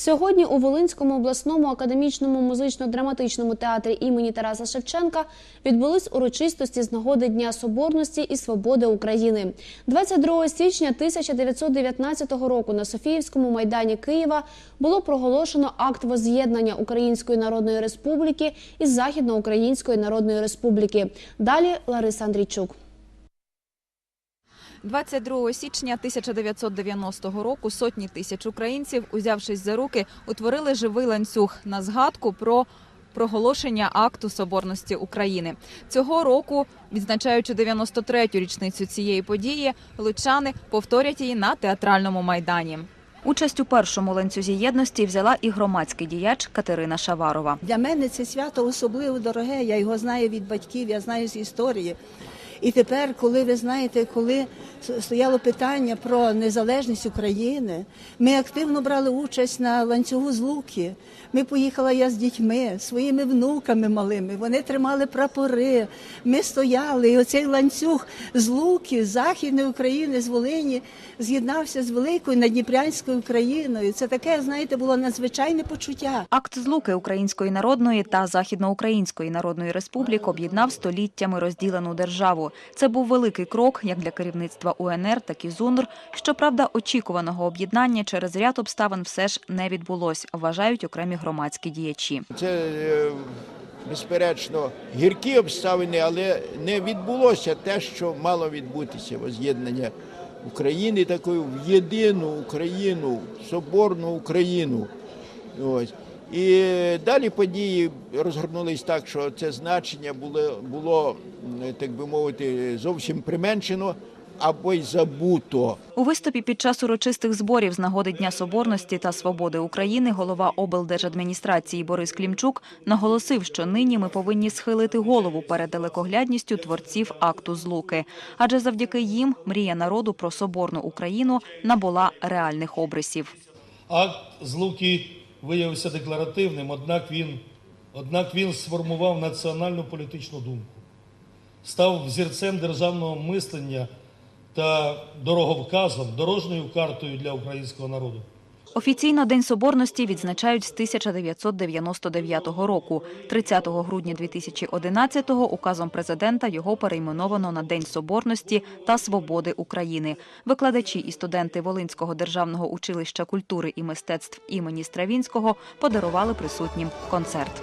Сьогодні у Волинському обласному академічному музично-драматичному театрі імені Тараса Шевченка відбулись урочистості з нагоди Дня Соборності і Свободи України. 22 січня 1919 року на Софіївському майдані Києва було проголошено акт воз'єднання Української Народної Республіки із Західноукраїнської Народної Республіки. Далі Лариса Андрійчук. 22 січня 1990 року сотні тисяч українців, узявшись за руки, утворили живий ланцюг на згадку про проголошення акту соборності України. Цього року, відзначаючи 93-ю річницю цієї події, лучани повторять її на театральному майдані. Участь у першому ланцюзі єдності взяла і громадський діяч Катерина Шаварова. Для мене це свято особливо дороге. Я його знаю від батьків, я знаю з історії. І тепер, коли ви знаєте, коли стояло питання про незалежність України, ми активно брали участь на ланцюгу злуки. Ми поїхала я з дітьми, своїми внуками малими. Вони тримали прапори. Ми стояли, і оцей ланцюг з луки, західної України, з Волині, з'єднався з великою надніпрянською Україною. Це таке, знаєте, було надзвичайне почуття. Акт злуки Української народної та Західноукраїнської народної республік об'єднав століттями розділену державу. Це був великий крок як для керівництва УНР, так і ЗУНР. Щоправда, очікуваного об'єднання через ряд обставин все ж не відбулось, вважають окремі громадські діячі. Це е, безперечно гіркі обставини, але не відбулося те, що мало відбутися воз'єднання України такою в єдину Україну, соборну Україну. Ось. І далі події розгорнулись так, що це значення було, було так би мовити, зовсім применшено або й забуто. У виступі під час урочистих зборів з нагоди Дня Соборності та Свободи України голова облдержадміністрації Борис Клімчук наголосив, що нині ми повинні схилити голову перед далекоглядністю творців акту злуки, адже завдяки їм мрія народу про соборну Україну набула реальних обрисів. Акт злуки виявився декларативним, однак він, однак він сформував національну політичну думку, став взірцем державного мислення та дороговказом, дорожньою картою для українського народу. Офіційно День Соборності відзначають з 1999 року. 30 грудня 2011-го указом президента його перейменовано на День Соборності та Свободи України. Викладачі і студенти Волинського державного училища культури і мистецтв імені Стравінського подарували присутнім концерт.